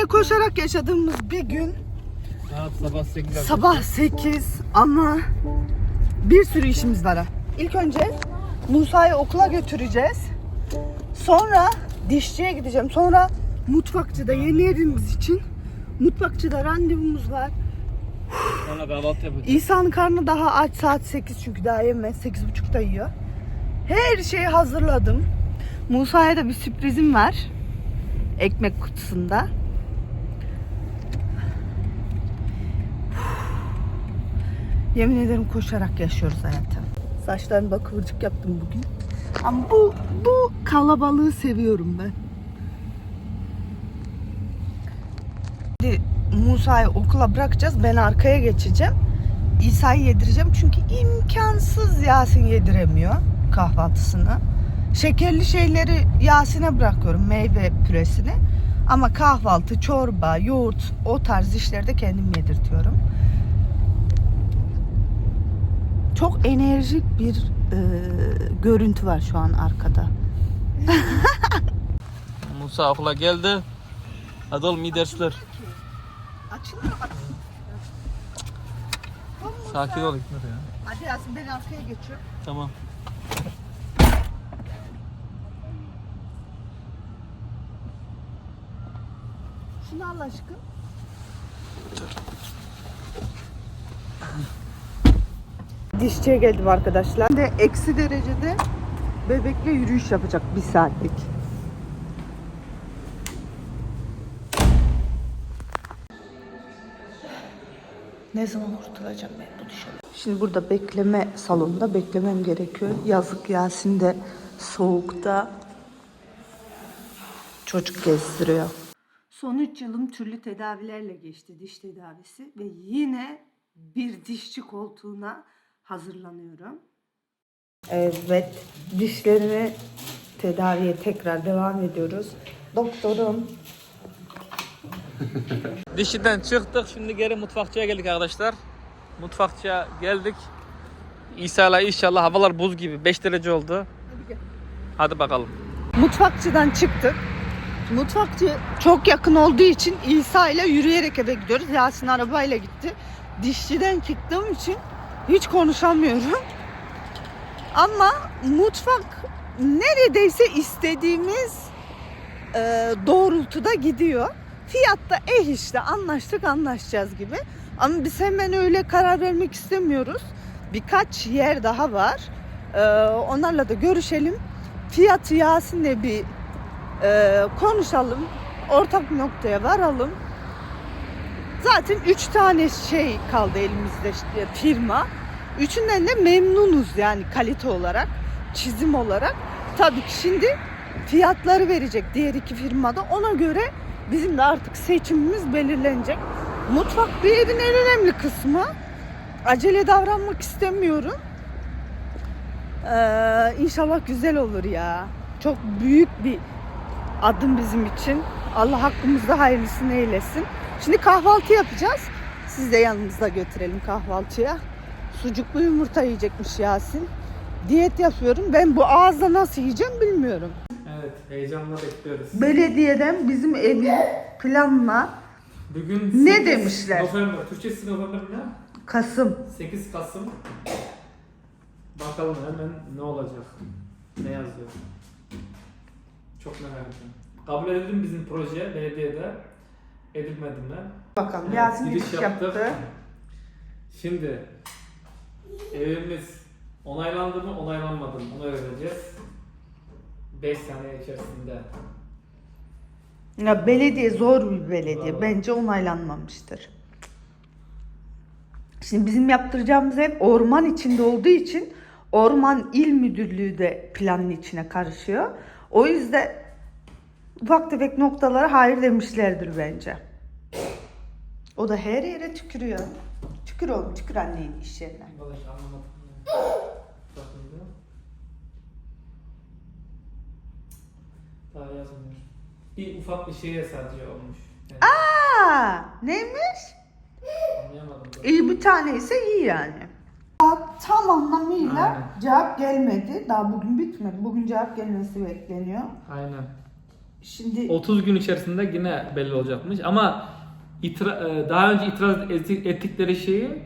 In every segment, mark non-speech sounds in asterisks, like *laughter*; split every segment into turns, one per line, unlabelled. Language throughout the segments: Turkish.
Yemeğe koşarak yaşadığımız bir gün.
Saat sabah 8
Sabah 8 ama bir sürü işimiz var. İlk önce Musa'yı okula götüreceğiz. Sonra dişçiye gideceğim. Sonra mutfakçıda yeni evimiz için mutfakçıda randevumuz var.
Sonra kahvaltı yapacağız.
İsa'nın karnı daha aç saat 8 çünkü daha yemez. 8.30'da yiyor. Her şeyi hazırladım. Musa'ya da bir sürprizim var. Ekmek kutusunda. Yemin ederim koşarak yaşıyoruz hayatı. Saçlarımı da kıvırcık yaptım bugün. Ama bu, bu kalabalığı seviyorum ben. Şimdi Musa'yı okula bırakacağız. Ben arkaya geçeceğim. İsa'yı yedireceğim. Çünkü imkansız Yasin yediremiyor kahvaltısını. Şekerli şeyleri Yasin'e bırakıyorum. Meyve püresini. Ama kahvaltı, çorba, yoğurt o tarz işleri de kendim yedirtiyorum. Çok enerjik bir e, görüntü var şu an arkada. *laughs*
Musa okula geldi. Hadi oğlum iyi dersler.
Açılmıyor bak.
Sakin ol İknur ya.
Hadi Yasin ben arkaya geçiyorum.
Tamam.
Şunu al aşkım. Dişçiye geldim arkadaşlar. De eksi derecede bebekle yürüyüş yapacak bir saatlik. Ne zaman kurtulacağım ben bu dişe? Şimdi burada bekleme salonunda beklemem gerekiyor. Yazık Yasin de soğukta çocuk gezdiriyor. Son 3 yılım türlü tedavilerle geçti diş tedavisi ve yine bir dişçi koltuğuna hazırlanıyorum. Evet, dişlerimi tedaviye tekrar devam ediyoruz. Doktorum *laughs*
Dişiden çıktık. Şimdi geri mutfakçıya geldik arkadaşlar. Mutfakçıya geldik. İsa'la inşallah havalar buz gibi. 5 derece oldu. Hadi bakalım.
mutfakçıdan çıktık. Mutfakçı çok yakın olduğu için İsa ile yürüyerek eve gidiyoruz. Yasin arabayla gitti. Dişçiden çıktığım için hiç konuşamıyorum. Ama mutfak neredeyse istediğimiz e, doğrultuda gidiyor. Fiyatta eh işte anlaştık anlaşacağız gibi. Ama biz hemen öyle karar vermek istemiyoruz. Birkaç yer daha var. E, onlarla da görüşelim. Fiyatı Yasin'le bir e, konuşalım. Ortak noktaya varalım. Zaten üç tane şey kaldı elimizde işte firma. Üçünden de memnunuz yani kalite olarak, çizim olarak. Tabii ki şimdi fiyatları verecek diğer iki firmada. Ona göre bizim de artık seçimimiz belirlenecek. Mutfak bir evin en önemli kısmı. Acele davranmak istemiyorum. Ee, inşallah güzel olur ya. Çok büyük bir adım bizim için. Allah hakkımızda hayırlısını eylesin. Şimdi kahvaltı yapacağız. Siz de yanımızda götürelim kahvaltıya. Sucuklu yumurta yiyecekmiş Yasin. Diyet yapıyorum. Ben bu ağızda nasıl yiyeceğim bilmiyorum.
Evet heyecanla bekliyoruz.
Belediyeden bizim evin planla
Bugün
Ne
8
demişler?
November. Türkçesi November ne?
Kasım
8 Kasım. Bakalım hemen ne olacak? Ne yazıyor? Çok merak ediyorum. Kabul edildi bizim proje belediyede. Edilmedi mi?
bakalım. Yasin
giriş
yaptı.
Şimdi evimiz onaylandı mı onaylanmadı mı onu öğreneceğiz. 5 saniye içerisinde.
Ya belediye zor bir belediye.
Vallahi.
Bence onaylanmamıştır. Şimdi bizim yaptıracağımız ev orman içinde olduğu için Orman İl Müdürlüğü de planın içine karışıyor. O yüzden ufak tefek noktalara hayır demişlerdir bence. O da her yere tükürüyor. Tükür oğlum, tükür annenin iş yerine.
Vallahi hiç anlamadım. Bakın bir. Daha yazmıyor. Bir ufak bir şeye sadece olmuş. Yani
Aa, neymiş?
anlayamadım. da.
İyi bir tane ise iyi yani. Tam anlamıyla
Aynen.
cevap gelmedi. Daha bugün bitmedi. Bugün cevap gelmesi bekleniyor.
Aynen.
Şimdi
30 gün içerisinde yine belli olacakmış ama itira- e, daha önce itiraz ettikleri şeyi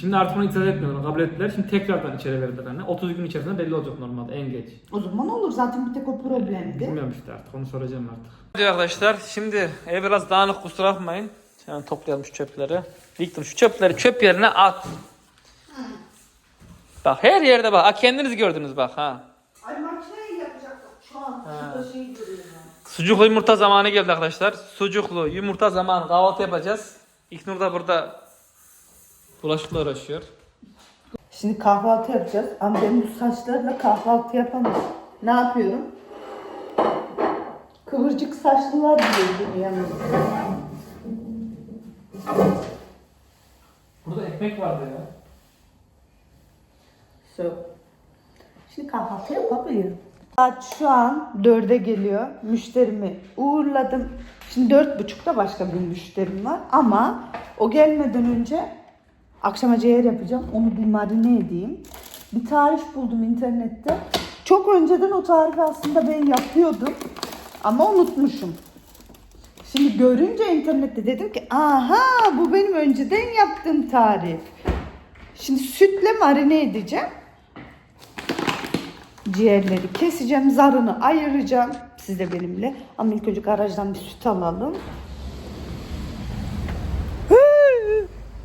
şimdi artık onu itiraz etmiyorlar, kabul ettiler. Şimdi tekrardan içeri verdiler hani. 30 gün içerisinde belli olacak normalde en geç.
o zaman olur zaten bir tek o problemdi.
Bilmiyorum işte artık onu soracağım artık. Hadi arkadaşlar şimdi ev biraz dağınık kusura bakmayın. Hemen toplayalım şu çöpleri. Victim şu çöpleri çöp yerine at. Bak her yerde bak. Ha, kendiniz gördünüz bak ha.
Ay makineyi yapacaktık şu an. Şurada şey görüyorum.
Sucuklu yumurta zamanı geldi arkadaşlar. Sucuklu yumurta zamanı kahvaltı yapacağız. İknur da burada bulaşıkla uğraşıyor.
Şimdi kahvaltı yapacağız ama ben bu saçlarla kahvaltı yapamam. Ne yapıyorum? Kıvırcık saçlılar diyor yanımda.
Burada ekmek vardı ya.
So. Şimdi kahvaltı yapabilirim. Saat şu an dörde geliyor. Müşterimi uğurladım. Şimdi dört buçukta başka bir müşterim var. Ama o gelmeden önce akşama ciğer yapacağım. Onu bir marine edeyim. Bir tarif buldum internette. Çok önceden o tarifi aslında ben yapıyordum. Ama unutmuşum. Şimdi görünce internette dedim ki aha bu benim önceden yaptığım tarif. Şimdi sütle marine edeceğim. Ciğerleri keseceğim, zarını ayıracağım. Siz de benimle. Ama ilk önce garajdan bir süt alalım. Hı,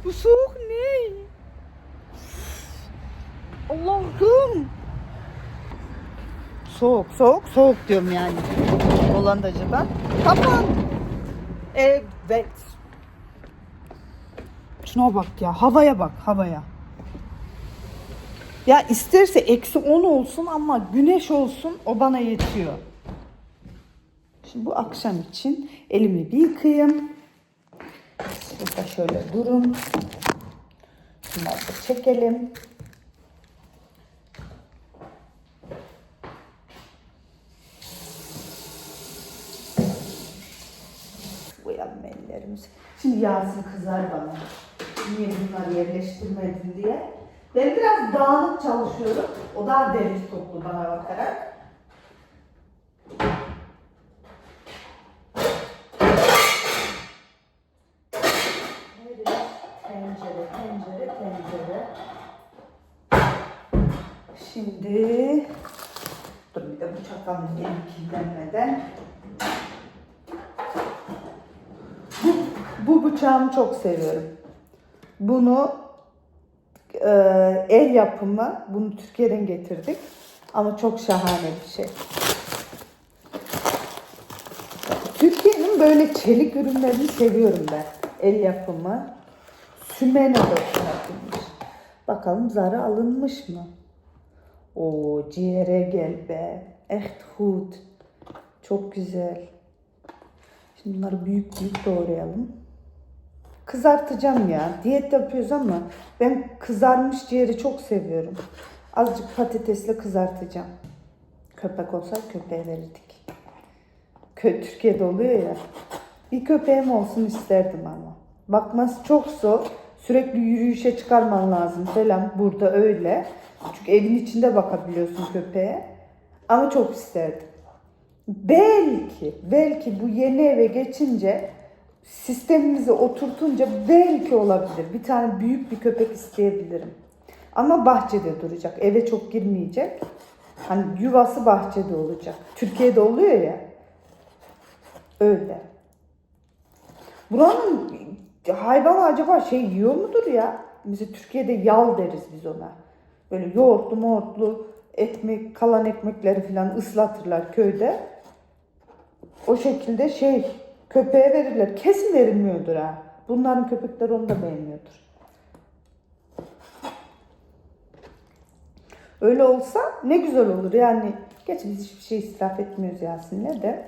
Bu soğuk ne? Allah'ım. Soğuk, soğuk, soğuk diyorum yani. Hollandacıdan. Kapan. Evet. Şuna bak ya, havaya bak, havaya. Ya isterse eksi 10 olsun ama güneş olsun o bana yetiyor. Şimdi bu akşam için elimi bir yıkayayım. De şöyle durun. Şunları da çekelim. Koyalım ellerimizi. Şimdi Yasin kızar bana. Niye bunları yerleştirmedin diye. Ben biraz dağınık çalışıyorum. O daha deniz toplu bana bakarak. Tencere, tencere, tencere. Şimdi dur bir de yeni kirlenmeden. Bu, bu bıçağımı çok seviyorum. Bunu e, el yapımı. Bunu Türkiye'den getirdik. Ama çok şahane bir şey. Türkiye'nin böyle çelik ürünlerini seviyorum ben. El yapımı. Sümene dokunatılmış. Bakalım zarı alınmış mı? O ciğere gel be. Echt goed. Çok güzel. Şimdi bunları büyük büyük doğrayalım. Kızartacağım ya. Diyet yapıyoruz ama ben kızarmış ciğeri çok seviyorum. Azıcık patatesle kızartacağım. Köpek olsa köpeğe verirdik. Kö Türkiye'de oluyor ya. Bir köpeğim olsun isterdim ama. Bakması çok zor. Sürekli yürüyüşe çıkarman lazım falan. Burada öyle. Çünkü evin içinde bakabiliyorsun köpeğe. Ama çok isterdim. Belki, belki bu yeni eve geçince sistemimizi oturtunca belki olabilir. Bir tane büyük bir köpek isteyebilirim. Ama bahçede duracak. Eve çok girmeyecek. Hani yuvası bahçede olacak. Türkiye'de oluyor ya. Öyle. Buranın hayvan acaba şey yiyor mudur ya? Mesela Türkiye'de yal deriz biz ona. Böyle yoğurtlu moğurtlu ekmek, kalan ekmekleri falan ıslatırlar köyde. O şekilde şey köpeğe verirler. Kesin verilmiyordur ha. Bunların köpekleri onu da beğenmiyordur. Öyle olsa ne güzel olur yani. Geç biz hiçbir şey israf etmiyoruz Yasin'le de.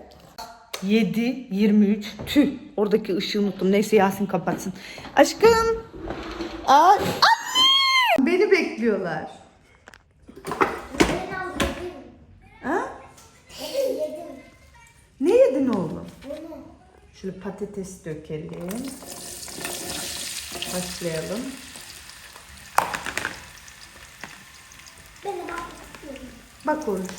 7, 23. Tüh. Oradaki ışığı unuttum. Neyse Yasin kapatsın. Aşkım. Aa, anne. Beni bekliyorlar. Şimdi patates dökelim. Başlayalım. Bak oruç.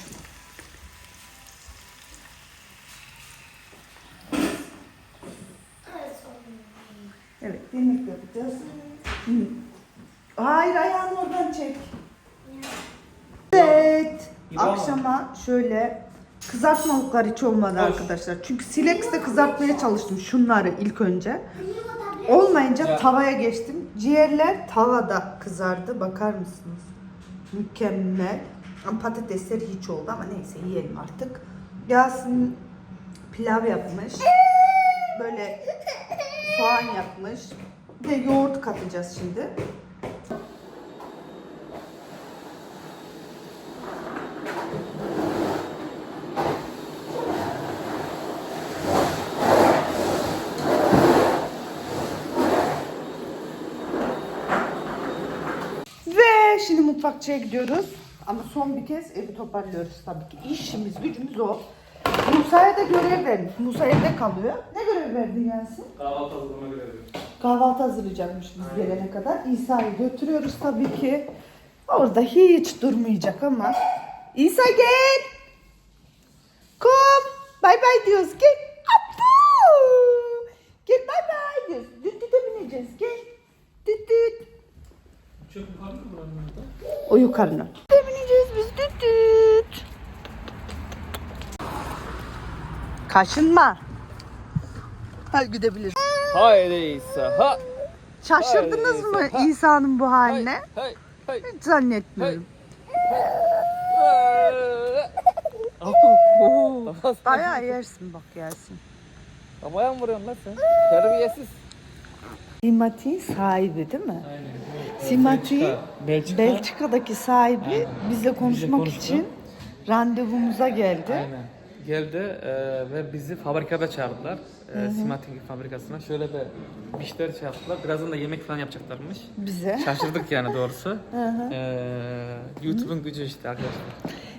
Evet, yemek yapacağız. Hayır, ayağını oradan çek. Evet, akşama şöyle kızartmalıklar hiç olmadı arkadaşlar. Çünkü Silex'te kızartmaya çalıştım şunları ilk önce. Olmayınca
Ya.
tavaya geçtim. Ciğerler tavada kızardı. Bakar mısınız? Mükemmel. Ama patatesler hiç oldu ama neyse yiyelim artık. Yasin pilav yapmış. Böyle soğan yapmış. Bir de yoğurt katacağız şimdi. Ve şimdi mutfakçıya gidiyoruz. Ama son bir kez evi toparlıyoruz tabii ki. İşimiz, gücümüz o. Musa'ya da görev verdik. Musa evde kalıyor. Ne görev verdin Yasin?
Kahvaltı hazırlama görevi.
Kahvaltı hazırlayacakmış biz gelene kadar. İsa'yı götürüyoruz tabii ki. Orada hiç durmayacak ama. İsa gel. Kom. Bay bay diyoruz. Gel. Apu. Gel bay bay diyoruz. Düt düte bineceğiz. Gel. Düt düt.
Çok yukarı mı buranın orada?
O yukarına. Bineceğiz biz. Düt düt. Kaşınma. Hadi gidebiliriz.
Haydi İsa. Ha.
Şaşırdınız
Hayır,
mı
İsa. Ha.
İsa'nın bu haline?
Hay. Hay.
Hiç zannetmiyorum. Bayağı yersin bak yersin.
Kafaya mı vuruyorsun lan sen? Terbiyesiz.
Simati sahibi değil mi?
Aynen.
Simati
Belçika.
Belçika'daki sahibi bizle konuşmak
konuştu.
için randevumuza geldi.
Aynen. Geldi e, ve bizi fabrikada çağırdılar. E, Simatik fabrikasına. Şöyle de bir işler şey yaptılar. Birazdan da yemek falan yapacaklarmış.
Bize.
Şaşırdık yani doğrusu. *laughs* E, YouTube'un gücü işte arkadaşlar.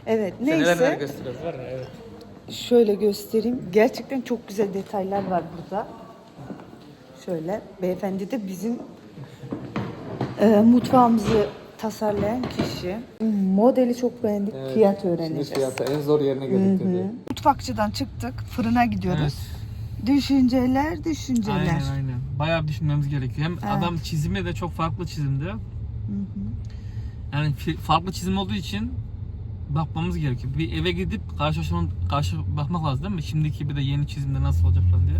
Evet
Sen neler neler
neyse
gösteriyoruz var ya evet.
şöyle göstereyim. Gerçekten çok güzel detaylar var burada. Şöyle beyefendi de bizim e, mutfağımızı tasarlayan kişi. Modeli çok beğendik. Fiyat öğreneceğiz.
en zor yerine geldik dedi.
Mutfakçıdan çıktık. Fırına gidiyoruz.
Evet.
Düşünceler, düşünceler.
Aynen aynen. Bayağı bir düşünmemiz gerekiyor. Hem
Evet.
adam çizimi de çok farklı çizimdi. Yani fi- farklı çizim olduğu için bakmamız gerekiyor. Bir eve gidip karşılaşma, karşı bakmak lazım değil mi? Şimdiki gibi de yeni çizimde nasıl olacak falan diye.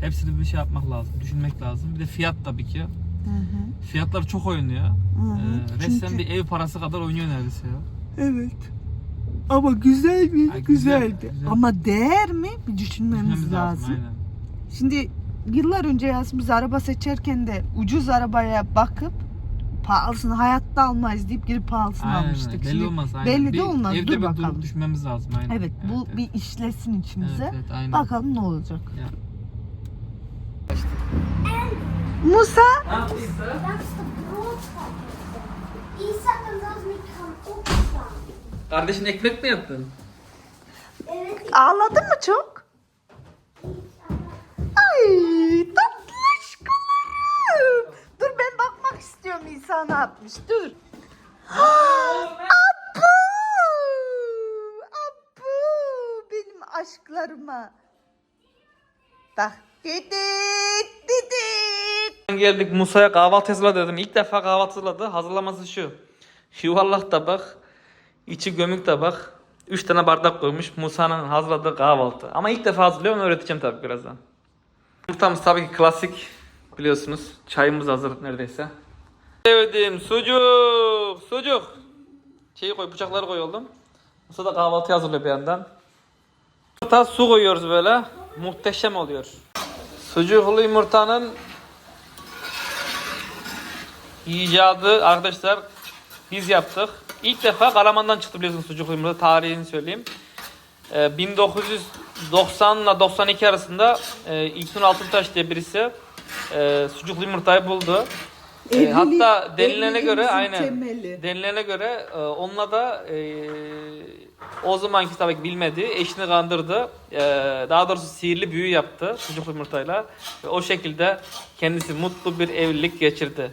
Hepsini bir şey yapmak lazım, düşünmek lazım. Bir de fiyat tabii ki.
Hı hı.
Fiyatlar çok oynuyor.
hı.
Ee, resmen
Çünkü-
bir ev parası kadar oynuyor neredeyse ya.
Evet. Ama güzel mi?
Ay, güzel,
Güzeldi.
güzel.
Ama değer mi? Bir düşünmemiz
Düşünmemiz
lazım.
Aynen.
Şimdi yıllar önce Yasin biz araba seçerken de ucuz arabaya bakıp pahalısını hayatta almayız deyip girip pahalısını
Aynen.
almıştık.
Belli
Şimdi
olmaz. Aynen.
belli de
Bir
olmaz.
Evde
Dur
bir
bakalım.
durup düşünmemiz lazım. Aynen.
Evet, bu bir işlesin içimize.
Evet, evet, aynen.
Bakalım ne olacak.
Ya.
Opstaan.
Kardeşin ekmek mi yaptın?
Evet,
ağladın mı çok? Ay tatlışkalarım. Dur ben bakmak istiyorum İsa ne yapmış. Dur. Abu! Abu! Benim aşklarıma. Bak. Didit.
Geldik Musa'ya kahvaltı hazırla dedim. İlk defa kahvaltı hazırladı. Hazırlaması şu. Yuvarlak tabak, içi gömük tabak. Üç tane bardak koymuş. Musa'nın hazırladığı kahvaltı. Ama ilk defa hazırlıyorum öğreteceğim tabii birazdan. Yumurtamız tabii ki klasik. Biliyorsunuz. Çayımız hazır neredeyse. Sevdiğim sucuk. Sucuk. Şeyi koy, bıçakları koy oğlum. Musa da kahvaltı hazırlıyor bir yandan. Yumurta su koyuyoruz böyle. Muhteşem oluyor. Sucuklu yumurtanın icadı arkadaşlar biz yaptık. İlk defa Karaman'dan çıktı biliyorsunuz sucuklu yumurta tarihini söyleyeyim. Ee, 1990 ile 92 arasında e, İlknur Altıntaş diye birisi e, sucuklu yumurtayı buldu. E,
Evlilik-
hatta denilene göre aynen
temeli.
denilene göre e, onunla da e, o zamanki tabii ki bilmediği eşini kandırdı. E, daha doğrusu sihirli büyü yaptı sucuklu yumurtayla. Ve o şekilde kendisi mutlu bir evlilik geçirdi.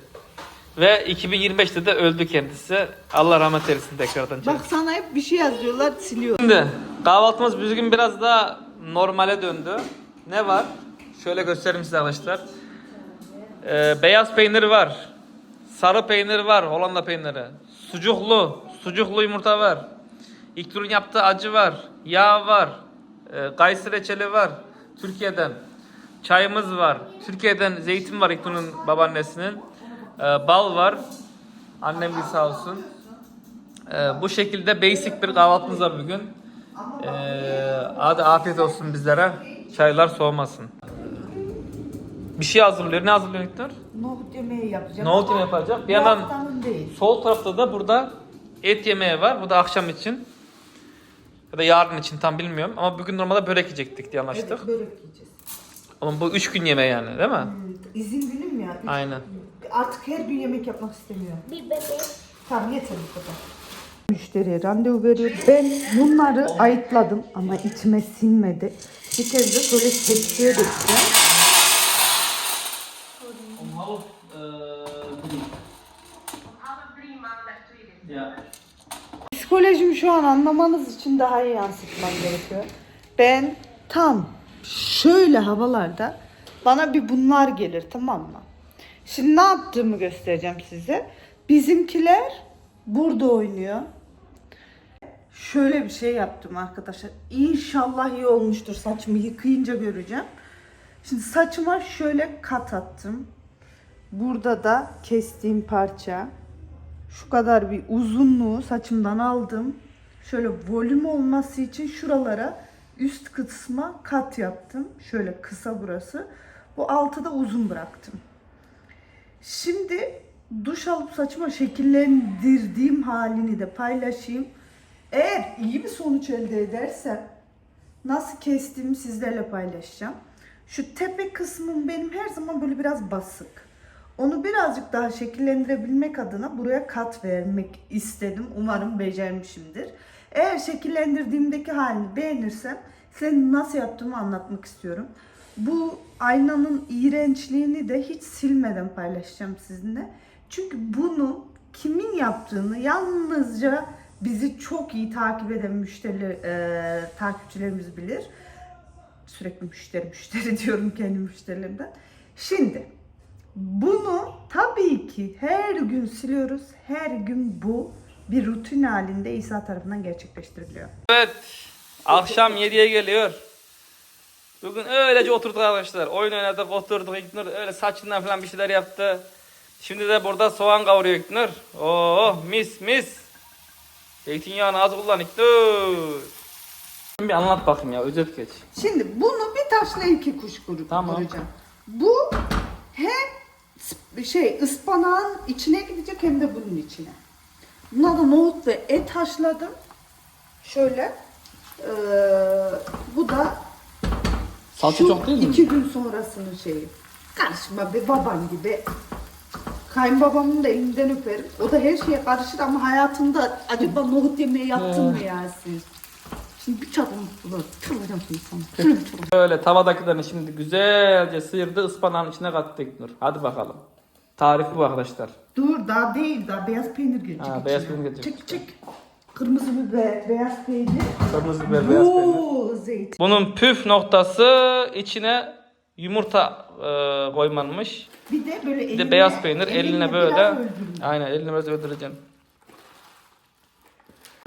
Ve 2025'te de öldü kendisi. Allah rahmet eylesin tekrardan.
Bak sana hep bir şey yazıyorlar siliyor.
Şimdi kahvaltımız bugün biraz daha normale döndü. Ne var? Şöyle göstereyim size arkadaşlar. Ee, beyaz peynir var. Sarı peynir var. Hollanda peyniri. Sucuklu. Sucuklu yumurta var. İlknur'un yaptığı acı var. Yağ var. E, kayısı reçeli var. Türkiye'den. Çayımız var. Türkiye'den zeytin var İlknur'un babaannesinin. E, bal var. Annem bir sağ olsun. E, bu şekilde basic bir kahvaltımız var bugün. E, hadi afiyet olsun bizlere. Çaylar soğumasın. Bir şey hazırlıyor. Ne hazırlıyor İlknur?
Nohut yemeği yapacağım.
Nohut yemeği yapacak. Bir yandan sol tarafta da burada et yemeği var. Bu da akşam için. Ya da yarın için tam bilmiyorum. Ama bugün normalde börek yiyecektik diye anlaştık.
Evet, börek yiyeceğiz.
Ama bu üç gün yemeği yani değil mi?
Hmm, İzin günüm ya.
Aynen.
Artık her gün yemek yapmak istemiyorum.
Bir bebek.
Tamam yeter bu kadar. Müşteriye randevu veriyor. Ben bunları ayıtladım ama içime sinmedi. Bir kez de şöyle tepsiye dökeceğim. Psikolojimi şu an anlamanız için daha iyi yansıtmam gerekiyor. Ben tam şöyle havalarda bana bir bunlar gelir tamam mı? Şimdi ne yaptığımı göstereceğim size. Bizimkiler burada oynuyor. Şöyle bir şey yaptım arkadaşlar. İnşallah iyi olmuştur. Saçımı yıkayınca göreceğim. Şimdi saçıma şöyle kat attım. Burada da kestiğim parça. Şu kadar bir uzunluğu saçımdan aldım. Şöyle volüm olması için şuralara üst kısma kat yaptım. Şöyle kısa burası. Bu altı da uzun bıraktım. Şimdi duş alıp saçıma şekillendirdiğim halini de paylaşayım. Eğer iyi bir sonuç elde edersem nasıl kestiğimi sizlerle paylaşacağım. Şu tepe kısmım benim her zaman böyle biraz basık. Onu birazcık daha şekillendirebilmek adına buraya kat vermek istedim. Umarım becermişimdir. Eğer şekillendirdiğimdeki halini beğenirsem size nasıl yaptığımı anlatmak istiyorum. Bu aynanın iğrençliğini de hiç silmeden paylaşacağım sizinle. Çünkü bunu kimin yaptığını yalnızca bizi çok iyi takip eden müşteri, e, takipçilerimiz bilir. Sürekli müşteri müşteri *laughs* diyorum kendi müşterilerimden. Şimdi bunu tabii ki her gün siliyoruz. Her gün bu bir rutin halinde İsa tarafından gerçekleştiriliyor.
Evet. Akşam 7'ye geliyor. Bugün öylece oturduk arkadaşlar. Oyun oynadık, oturduk. İlknur öyle saçından falan bir şeyler yaptı. Şimdi de burada soğan kavuruyor İlknur. Oo mis mis. Zeytinyağını az kullan İlknur. Bir anlat bakayım ya özet geç.
Şimdi bunu bir taşla iki kuş kuru
Tamam.
vuracağım. Bu hem şey ıspanağın içine gidecek hem de bunun içine. Buna da nohut ve et haşladım. Şöyle. Ee, bu da
Salça
şu
çok değil mi?
iki gün sonrasının şeyi. Karışma be baban gibi. Kayınbabamın da elinden öperim. O da her şeye karışır ama hayatında acaba nohut yemeği yaptın mı Yasin? Şimdi bir çatal mutluluğu. Tırlayacağım sana. Tırlayacağım.
Böyle tavadakilerini şimdi güzelce sıyırdı ıspanağın içine kattı İlknur. Hadi bakalım. Tarif bu arkadaşlar.
Dur daha değil daha beyaz peynir gelecek.
Ha,
içine.
beyaz peynir gelecek
Çık
işte.
Kırmızı biber, beyaz peynir.
Kırmızı biber, beyaz peynir.
Bu zeytin.
Bunun püf noktası içine yumurta e, koymanmış.
Bir de böyle
Bir
eline,
de beyaz peynir eline böyle.
biraz öldürün.
Aynen eline böyle öldüreceksin.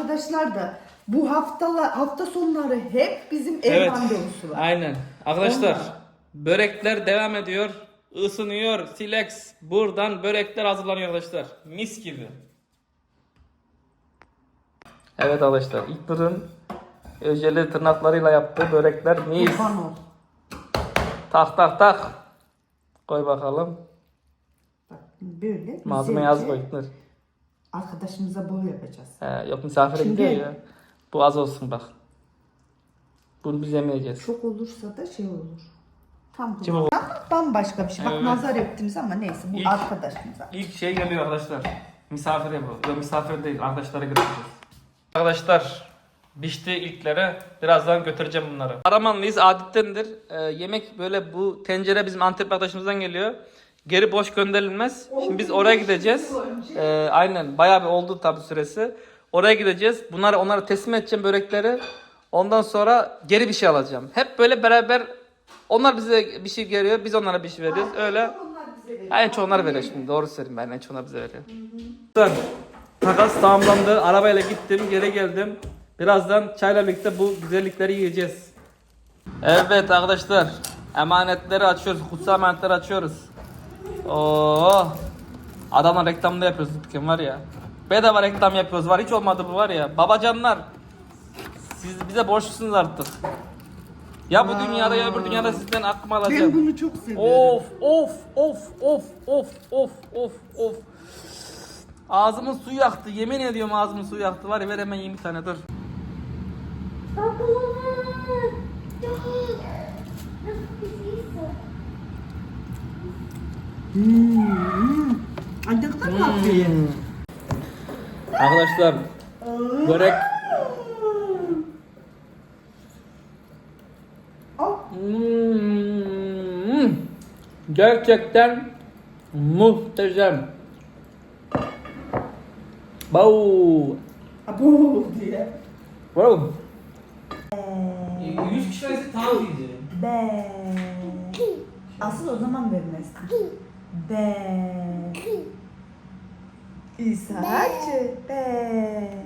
Arkadaşlar da bu haftalar hafta sonları hep bizim ev randevusu var.
Aynen. Arkadaşlar
Onlar.
börekler devam ediyor. Isınıyor. Silex. Buradan börekler hazırlanıyor arkadaşlar. Mis gibi. Evet arkadaşlar. İlknur'un önceli tırnaklarıyla yaptığı börekler mis.
Kurban.
Tak tak tak. Koy bakalım.
Bak böyle
Malzeme yaz koy İlknur.
Arkadaşımıza bol yapacağız.
He, yok misafire
Şimdi-
gidiyor ya. Bu az olsun bak. Bunu biz yemeyeceğiz.
Çok olursa da şey olur. Tam bu. Ama Bambaşka bir şey. Bak
Evet.
nazar ettiniz ama neyse bu
İlk-
arkadaşımıza.
İlk şey geliyor arkadaşlar. Misafire bu. Yok misafir değil. Arkadaşlara götüreceğiz. Arkadaşlar pişti ilklere. Birazdan götüreceğim bunları. Karamanlıyız adettendir. Ee, yemek böyle bu tencere bizim Antep arkadaşımızdan geliyor. Geri boş gönderilmez. Şimdi biz oraya gideceğiz. Ee, aynen bayağı bir oldu tabi süresi. Oraya gideceğiz. Bunları onlara teslim edeceğim börekleri. Ondan sonra geri bir şey alacağım. Hep böyle beraber onlar bize bir şey geliyor, biz onlara bir şey veriyoruz. Öyle.
Veriyor.
En çok onlar veriyor şimdi. Doğru söyleyeyim ben en çok onlar bize veriyor. Takas tamamlandı. Arabayla gittim, geri geldim. Birazdan çayla birlikte bu güzellikleri yiyeceğiz. Evet arkadaşlar. Emanetleri açıyoruz. Kutsal emanetleri açıyoruz. Oo. Adamla reklamda yapıyoruz dükkan var ya. Bedava reklam yapıyoruz var. Hiç olmadı bu var ya. Babacanlar. Siz bize borçlusunuz artık. Ya bu dünyada ya öbür dünyada sizden aklıma alacağım.
Ben bunu çok seviyorum.
Of of of of of of of of. Ağzımın suyu yaktı. Yemin ediyorum ağzımın suyu yaktı. Var ya ver hemen yiyeyim bir tane dur.
Hmm. Ay ne kadar tatlı.
Arkadaşlar börek. Hmm, gerçekten muhteşem. Bau.
Abo diye.
Wow. 100 kişi verse tamam diyeceğim.
Be. Asıl o zaman vermezdim. Be. İsa'cı. Be.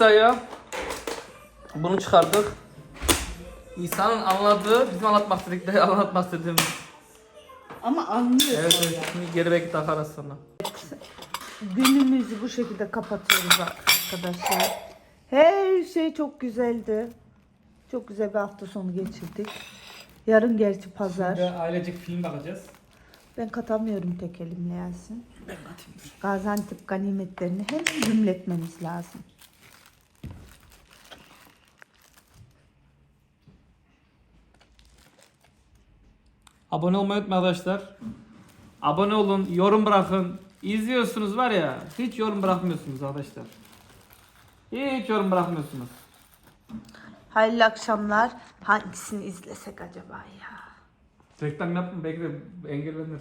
İsa'ya bunu çıkardık. İsa'nın anladığı bizim anlatmak istedikleri *laughs* anlatmak istediğimiz.
Ama anlıyor.
Evet evet şimdi geri belki takarız sonra.
Günümüzü bu şekilde kapatıyoruz arkadaşlar. Her şey çok güzeldi. Çok güzel bir hafta sonu geçirdik. Yarın gerçi pazar.
Ve ailecek film bakacağız.
Ben katamıyorum tek elimle Yasin. Ben katayım. Gaziantep ganimetlerini hemen cümletmemiz lazım.
Abone olmayı unutmayın arkadaşlar. Abone olun, yorum bırakın. İzliyorsunuz var ya, hiç yorum bırakmıyorsunuz arkadaşlar. Hiç yorum bırakmıyorsunuz.
Hayırlı akşamlar. Hangisini izlesek acaba ya?
Reklam yapma belki de engellenir.